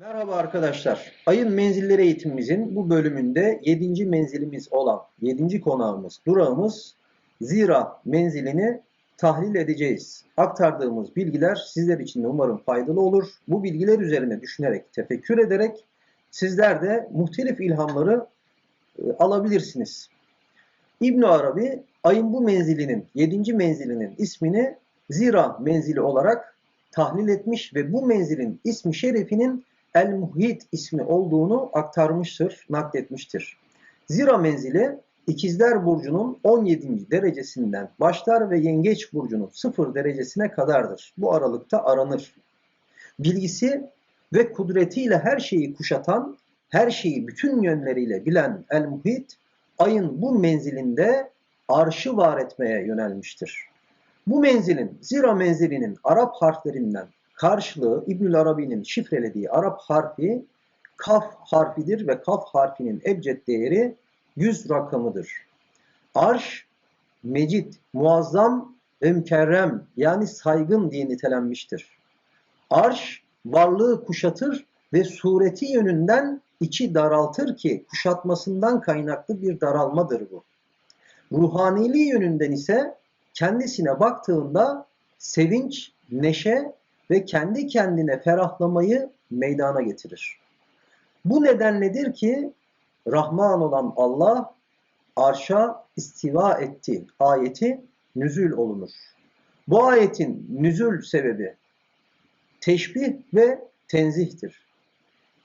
Merhaba arkadaşlar. Ayın menzilleri eğitimimizin bu bölümünde 7. menzilimiz olan 7. konağımız, durağımız Zira menzilini tahlil edeceğiz. Aktardığımız bilgiler sizler için de umarım faydalı olur. Bu bilgiler üzerine düşünerek, tefekkür ederek sizler de muhtelif ilhamları e, alabilirsiniz. İbn Arabi ayın bu menzilinin, 7. menzilinin ismini Zira menzili olarak tahlil etmiş ve bu menzilin ismi şerifinin El Muhit ismi olduğunu aktarmıştır, nakletmiştir. Zira menzili İkizler Burcu'nun 17. derecesinden başlar ve Yengeç Burcu'nun 0 derecesine kadardır. Bu aralıkta aranır. Bilgisi ve kudretiyle her şeyi kuşatan, her şeyi bütün yönleriyle bilen El Muhit, ayın bu menzilinde arşı var etmeye yönelmiştir. Bu menzilin, zira menzilinin Arap harflerinden karşılığı İbnül Arabi'nin şifrelediği Arap harfi kaf harfidir ve kaf harfinin ebced değeri 100 rakamıdır. Arş, mecid, muazzam ve yani saygın diye nitelenmiştir. Arş varlığı kuşatır ve sureti yönünden içi daraltır ki kuşatmasından kaynaklı bir daralmadır bu. Ruhaniliği yönünden ise kendisine baktığında sevinç, neşe ve kendi kendine ferahlamayı meydana getirir. Bu nedenledir ki Rahman olan Allah arşa istiva etti ayeti nüzül olunur. Bu ayetin nüzül sebebi teşbih ve tenzihtir.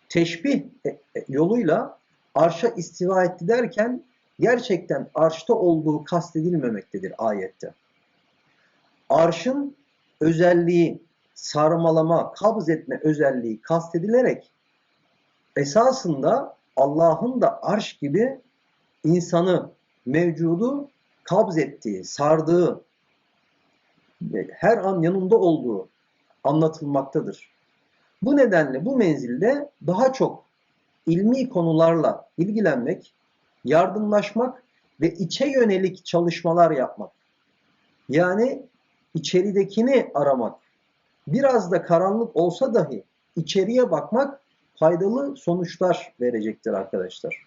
Teşbih e, e, yoluyla arşa istiva etti derken gerçekten arşta olduğu kastedilmemektedir ayette. Arşın özelliği sarmalama, kabz etme özelliği kastedilerek esasında Allah'ın da arş gibi insanı, mevcudu kabz ettiği, sardığı, her an yanında olduğu anlatılmaktadır. Bu nedenle bu menzilde daha çok ilmi konularla ilgilenmek, yardımlaşmak ve içe yönelik çalışmalar yapmak. Yani içeridekini aramak. Biraz da karanlık olsa dahi içeriye bakmak faydalı sonuçlar verecektir arkadaşlar.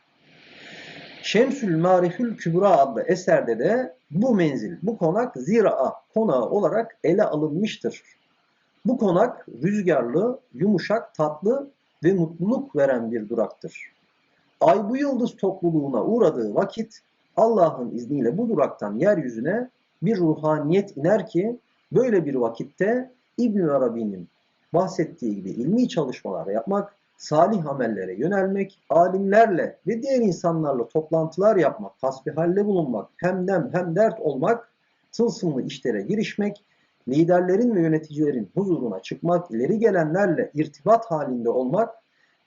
Şemsül Marifül Kübra adlı eserde de bu menzil, bu konak zira konağı olarak ele alınmıştır. Bu konak rüzgarlı, yumuşak, tatlı ve mutluluk veren bir duraktır. Ay bu yıldız topluluğuna uğradığı vakit Allah'ın izniyle bu duraktan yeryüzüne bir ruhaniyet iner ki böyle bir vakitte İbn Arabi'nin bahsettiği gibi ilmi çalışmalar yapmak, salih amellere yönelmek, alimlerle ve diğer insanlarla toplantılar yapmak, hasbihalle bulunmak, hem dem hem dert olmak, tılsımlı işlere girişmek, liderlerin ve yöneticilerin huzuruna çıkmak, ileri gelenlerle irtibat halinde olmak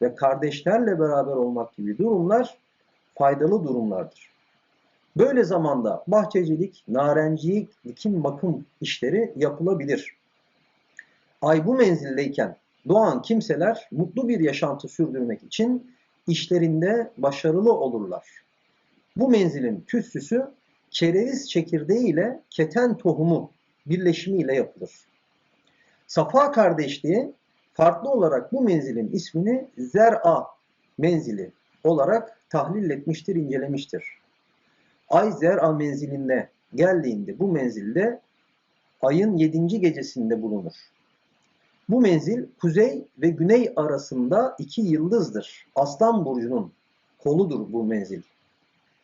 ve kardeşlerle beraber olmak gibi durumlar faydalı durumlardır. Böyle zamanda bahçecilik, narencilik, dikim bakım işleri yapılabilir. Ay bu menzildeyken doğan kimseler mutlu bir yaşantı sürdürmek için işlerinde başarılı olurlar. Bu menzilin tütsüsü kereviz çekirdeği ile keten tohumu birleşimiyle yapılır. Safa kardeşliği farklı olarak bu menzilin ismini Zer'a menzili olarak tahlil etmiştir, incelemiştir. Ay Zer'a menziline geldiğinde bu menzilde ayın 7. gecesinde bulunur. Bu menzil kuzey ve güney arasında iki yıldızdır. Aslan burcunun koludur bu menzil.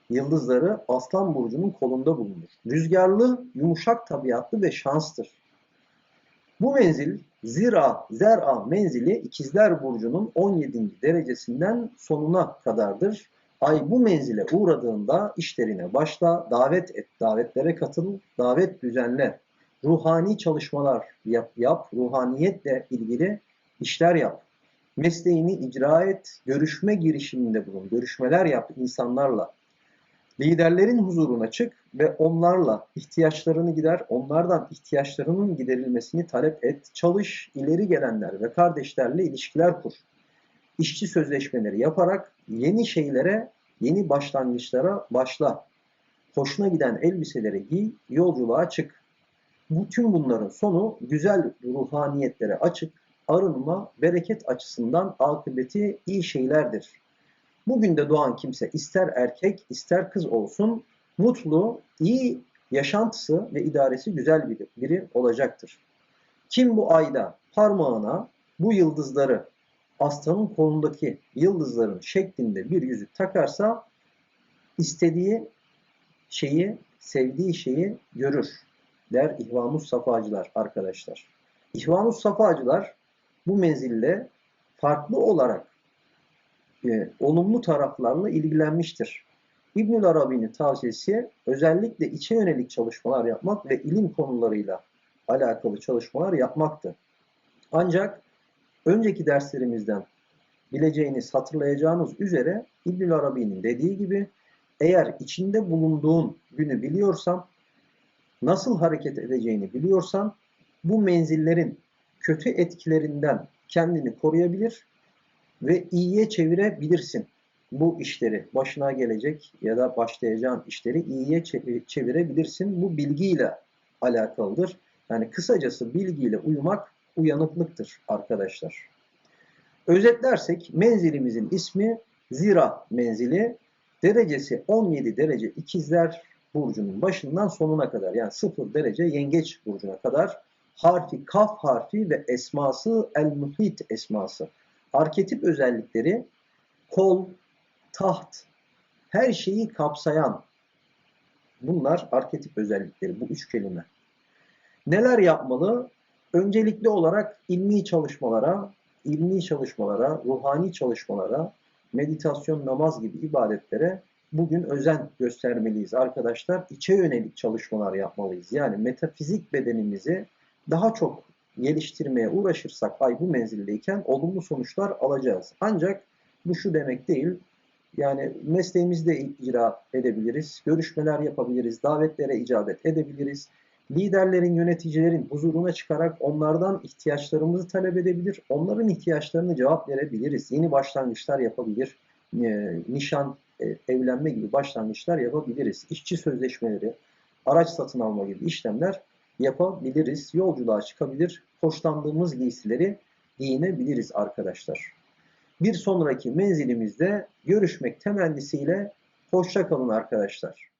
Yıldızları Aslan burcunun kolunda bulunur. Rüzgarlı, yumuşak tabiatlı ve şanstır. Bu menzil Zira, Zer'a menzili İkizler Burcu'nun 17. derecesinden sonuna kadardır. Ay bu menzile uğradığında işlerine başla, davet et, davetlere katıl, davet düzenle, ruhani çalışmalar yap, yap, ruhaniyetle ilgili işler yap. Mesleğini icra et, görüşme girişiminde bulun, görüşmeler yap insanlarla. Liderlerin huzuruna çık ve onlarla ihtiyaçlarını gider, onlardan ihtiyaçlarının giderilmesini talep et. Çalış, ileri gelenler ve kardeşlerle ilişkiler kur. İşçi sözleşmeleri yaparak yeni şeylere, yeni başlangıçlara başla. Hoşuna giden elbiseleri giy, yolculuğa çık. Bütün bunların sonu güzel ruhaniyetlere açık, arınma, bereket açısından akıbeti iyi şeylerdir. Bugün de doğan kimse ister erkek ister kız olsun mutlu, iyi yaşantısı ve idaresi güzel biri, biri olacaktır. Kim bu ayda parmağına bu yıldızları aslanın kolundaki yıldızların şeklinde bir yüzük takarsa istediği şeyi, sevdiği şeyi görür der İhvanus Safacılar arkadaşlar. İhvanus Safacılar bu menzille farklı olarak e, olumlu taraflarla ilgilenmiştir. İbnül Arabi'nin tavsiyesi özellikle içe yönelik çalışmalar yapmak ve ilim konularıyla alakalı çalışmalar yapmaktı. Ancak önceki derslerimizden bileceğiniz, hatırlayacağınız üzere İbnül Arabi'nin dediği gibi eğer içinde bulunduğun günü biliyorsan, nasıl hareket edeceğini biliyorsan bu menzillerin kötü etkilerinden kendini koruyabilir ve iyiye çevirebilirsin. Bu işleri başına gelecek ya da başlayacağın işleri iyiye çevirebilirsin. Bu bilgiyle alakalıdır. Yani kısacası bilgiyle uyumak uyanıklıktır arkadaşlar. Özetlersek menzilimizin ismi Zira menzili. Derecesi 17 derece ikizler burcunun başından sonuna kadar yani 0 derece yengeç burcuna kadar harfi kaf harfi ve esması el muhit esması. Arketip özellikleri kol, taht, her şeyi kapsayan bunlar arketip özellikleri bu üç kelime. Neler yapmalı? Öncelikli olarak ilmi çalışmalara, ilmi çalışmalara, ruhani çalışmalara, meditasyon, namaz gibi ibadetlere bugün özen göstermeliyiz arkadaşlar. İçe yönelik çalışmalar yapmalıyız. Yani metafizik bedenimizi daha çok geliştirmeye uğraşırsak ay bu menzildeyken olumlu sonuçlar alacağız. Ancak bu şu demek değil. Yani mesleğimizde icra edebiliriz, görüşmeler yapabiliriz, davetlere icabet edebiliriz. Liderlerin, yöneticilerin huzuruna çıkarak onlardan ihtiyaçlarımızı talep edebilir. Onların ihtiyaçlarını cevap verebiliriz. Yeni başlangıçlar yapabilir. E, nişan, evlenme gibi başlangıçlar yapabiliriz. İşçi sözleşmeleri, araç satın alma gibi işlemler yapabiliriz. Yolculuğa çıkabilir. Hoşlandığımız giysileri giyinebiliriz arkadaşlar. Bir sonraki menzilimizde görüşmek temennisiyle hoşça kalın arkadaşlar.